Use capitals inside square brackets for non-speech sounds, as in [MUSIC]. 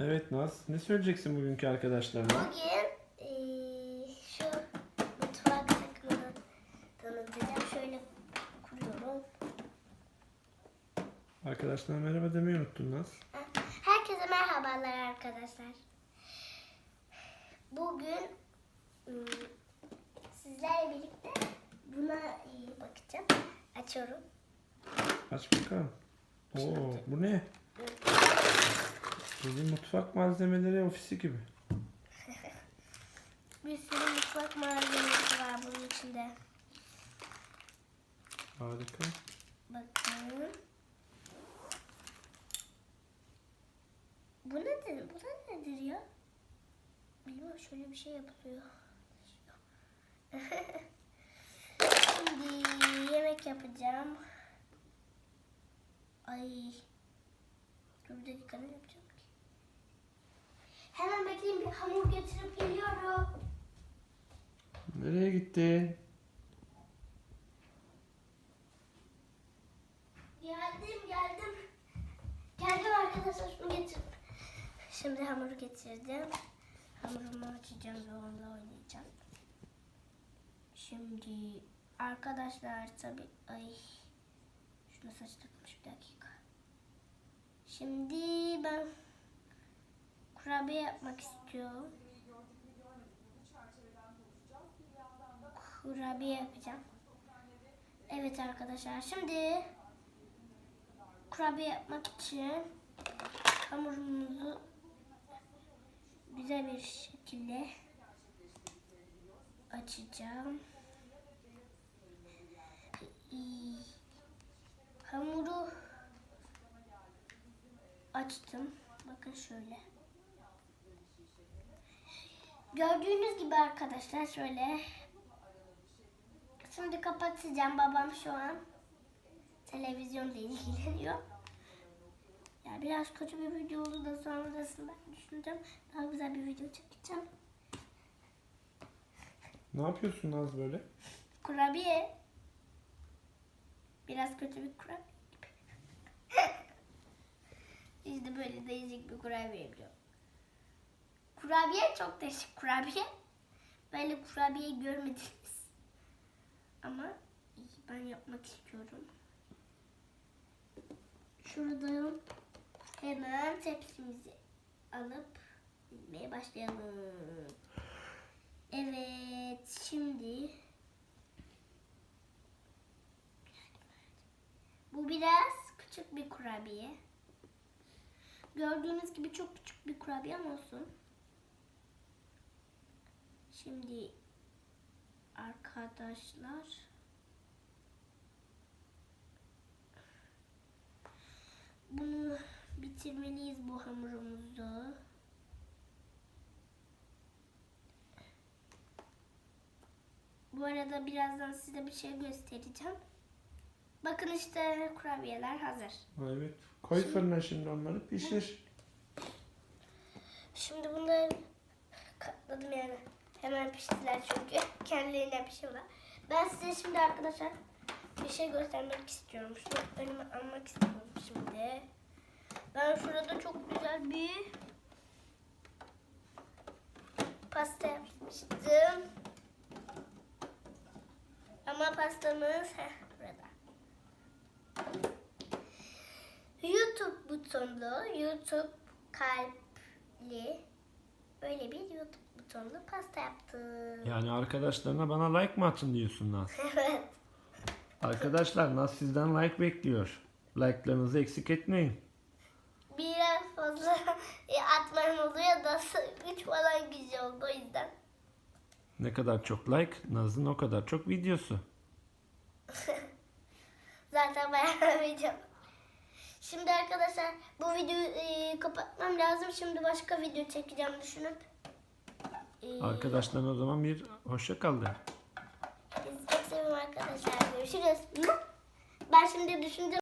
Evet Naz, ne söyleyeceksin bugünkü arkadaşlarına? Bugün eee, şu mutfak takımını tanıtacağım. Şöyle kuruyorum. Arkadaşlarına merhaba demeyi unuttun Naz. Herkese merhabalar arkadaşlar. Bugün ım, sizlerle birlikte buna e, bakacağım. Açıyorum. Aç bakalım. Oo, bu ne? Bizim mutfak malzemeleri ofisi gibi. [LAUGHS] Bir sürü mutfak malzemesi var bunun içinde. Harika. Bakın. Bu nedir? Bu da nedir ya? Bilmiyorum şöyle bir şey yapılıyor. [LAUGHS] Şimdi yemek yapacağım. Ay. Dur bir dakika ne yapacağım ki? Hemen bekleyin bir hamur getirip geliyorum. Nereye gitti? Geldim geldim. Geldim arkadaşlar şunu getirdim. Şimdi hamuru getirdim. Hamurumu açacağım ve onunla oynayacağım. Şimdi arkadaşlar tabi ay şuna saç takmış bir dakika. Şimdi ben kurabiye yapmak istiyorum. Kurabiye yapacağım. Evet arkadaşlar şimdi kurabiye yapmak için hamurumuzu güzel bir şekilde açacağım. Hamuru açtım. Bakın şöyle. Gördüğünüz gibi arkadaşlar şöyle. Şimdi kapatacağım. Babam şu an televizyonla ilgileniyor. Ya biraz kötü bir video oldu da sonrasında düşüneceğim. Daha güzel bir video çekeceğim. Ne yapıyorsun Naz böyle? Kurabiye. Biraz kötü bir kurabiye gibi. [LAUGHS] işte böyle değişik bir kurabiye yapıyorum. Kurabiye çok değişik kurabiye. Böyle kurabiye görmediniz. Ama ben yapmak istiyorum. Şuradan hemen tepsimizi alıp dizmeye başlayalım. Evet, şimdi bu biraz küçük bir kurabiye. Gördüğünüz gibi çok küçük bir kurabiye olsun. Şimdi arkadaşlar bunu bitirmeliyiz bu hamurumuzu. Bu arada birazdan size bir şey göstereceğim. Bakın işte kurabiyeler hazır. Ha, Evet. Koy fırına şimdi onları pişir. Şimdi bunları katladım yani. Hemen piştiler çünkü. [LAUGHS] Kendilerine pişiyorlar. Ben size şimdi arkadaşlar bir şey göstermek istiyorum. Şunu önüme almak istiyorum şimdi. Ben şurada çok güzel bir pasta yapmıştım. Ama pastamız heh, burada. YouTube butonlu, YouTube kalpli böyle bir YouTube butonlu pasta yaptım. Yani arkadaşlarına bana like mı atın diyorsun Naz? [LAUGHS] Evet. Arkadaşlar Naz sizden like bekliyor. Like'larınızı eksik etmeyin. Biraz fazla [LAUGHS] e, atmam oluyor da [LAUGHS] 3 falan güzel oldu o yüzden. Ne kadar çok like, Naz'ın o kadar çok videosu. Zaten bayağı video. Şimdi arkadaşlar bu videoyu e, kapatmam lazım. Şimdi başka video çekeceğim düşünüp. E, Arkadaşlarına o zaman bir hoşça kal de. Sizi çok seviyorum arkadaşlar. Görüşürüz. Ben şimdi düşüneceğim.